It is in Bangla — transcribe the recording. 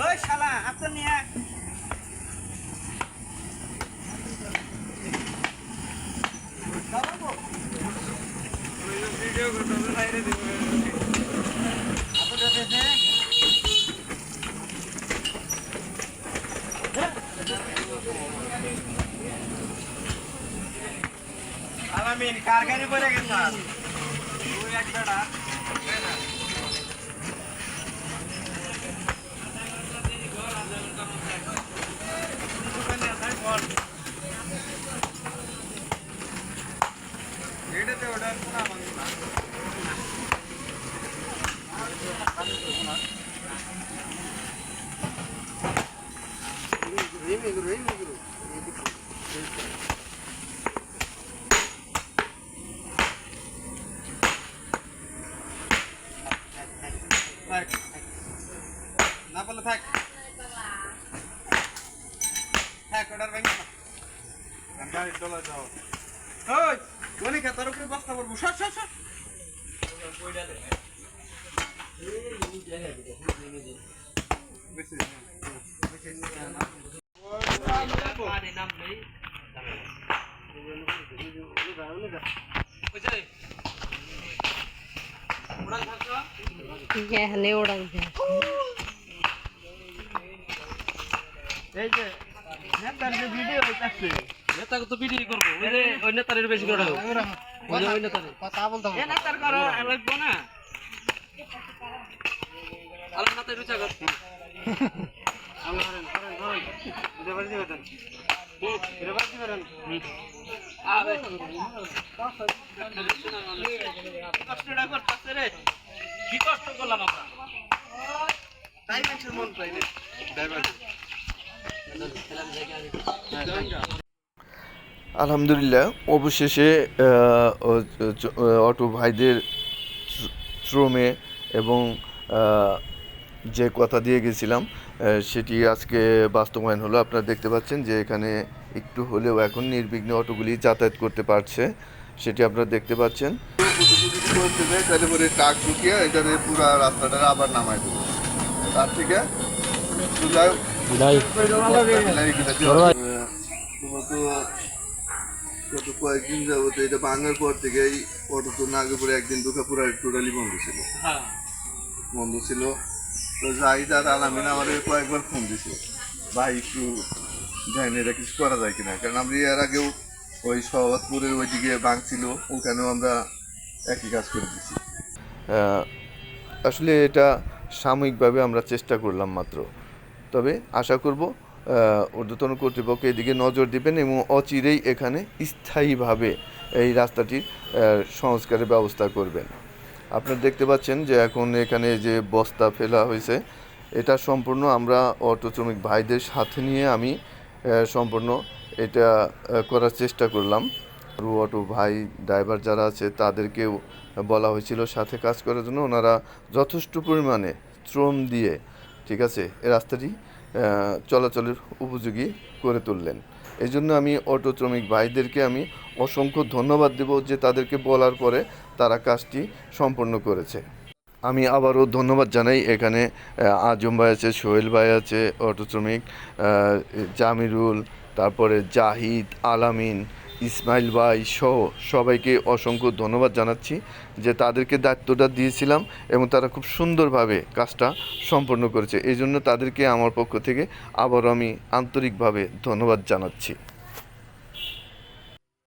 ওই শালা আপনার নিয়ে আলামিন কার গাড়ি পড়ে গেছে ওই একটা এটাতে ওটা শোনা বন্ধু না থাক। না বলে থাক থাক ওটার ভেঙে না। গাড়ি চলে যাও ওই গণিকা তোর উপরে বস্তা পড়ব সর সর সর বেশি এখানে ওড়ান এই যে নেতার যে ভিডিও হইতাছে। নেতাকে তো বিডি করব। ওই যে ওই নেতারের বেশি করে রাখো। ওই ওই নেতারে কথা বলতে এ নেতার করো লাগবো না। আলাম নেতার রুচা কর আমরা করেন করেন করেন। এটা দিবেন এটা দিবেন আবে। কষ্টটা করতেছে রে। করলাম আমরা। তাই মানুষের মন চাই আলহামদুলিল্লাহ অবশেষে ও- অটো ভাইদের শ্রমে এবং যে কথা দিয়ে গেছিলাম সেটি আজকে বাস্তবায়ন হলো। আপনারা দেখতে পাচ্ছেন যে এখানে একটু হলেও এখন নির্বিঘ্নে অটোগুলি যাতায়াত করতে পারছে। সেটি আপনারা দেখতে পাচ্ছেন তাহলে পরে রাস্তাটা আবার নামাই তার থেকে গত কয়েকদিন যাবত এটা ভাঙার পর থেকে এই অটো তো আগে পরে একদিন দুটো পুরো টোটালি বন্ধ ছিল হ্যাঁ বন্ধ ছিল তো জাহিদ আর আলামিন আমাদের কয়েকবার ফোন দিছে ভাই একটু জানি এটা কিছু করা যায় কিনা কারণ আমি এর আগেও ওই সহবতপুরের ওইদিকে ভাঙছিল ওখানেও আমরা একই কাজ করে দিছি আসলে এটা সাময়িকভাবে আমরা চেষ্টা করলাম মাত্র। তবে আশা করব ঊর্ধ্বতন কর্তৃপক্ষ এদিকে নজর দিবেন এবং অচিরেই এখানে স্থায়ীভাবে এই রাস্তাটির সংস্কারের ব্যবস্থা করবেন। আপনারা দেখতে পাচ্ছেন যে এখন এখানে যে বস্তা ফেলা হয়েছে, এটা সম্পূর্ণ আমরা অটো শ্রমিক ভাইদের সাথে নিয়ে আমি সম্পূর্ণ এটা করার চেষ্টা করলাম। রু অটো ভাই, ড্রাইভার যারা আছে, তাদেরকেও বলা হয়েছিল সাথে কাজ করার জন্য। ওনারা যথেষ্ট পরিমাণে শ্রম দিয়ে, ঠিক আছে এই রাস্তাটি চলাচলের উপযোগী করে তুললেন। এই জন্য আমি অটো শ্রমিক ভাইদেরকে আমি অসংখ্য ধন্যবাদ দেব যে তাদেরকে বলার পরে তারা কাজটি সম্পন্ন করেছে। আমি আবারও ধন্যবাদ জানাই। এখানে আজম ভাই আছে, সোহেল ভাই আছে, অটো শ্রমিক জামিরুল তারপরে জাহিদ, আলামিন, ইসমাইল ভাই সহ সবাইকে অসংখ্য ধন্যবাদ জানাচ্ছি যে তাদেরকে দায়িত্বটা দিয়েছিলাম এবং তারা খুব সুন্দরভাবে কাজটা সম্পন্ন করেছে। এই জন্য তাদেরকে আমার পক্ষ থেকে আবারও আমি আন্তরিকভাবে ধন্যবাদ জানাচ্ছি।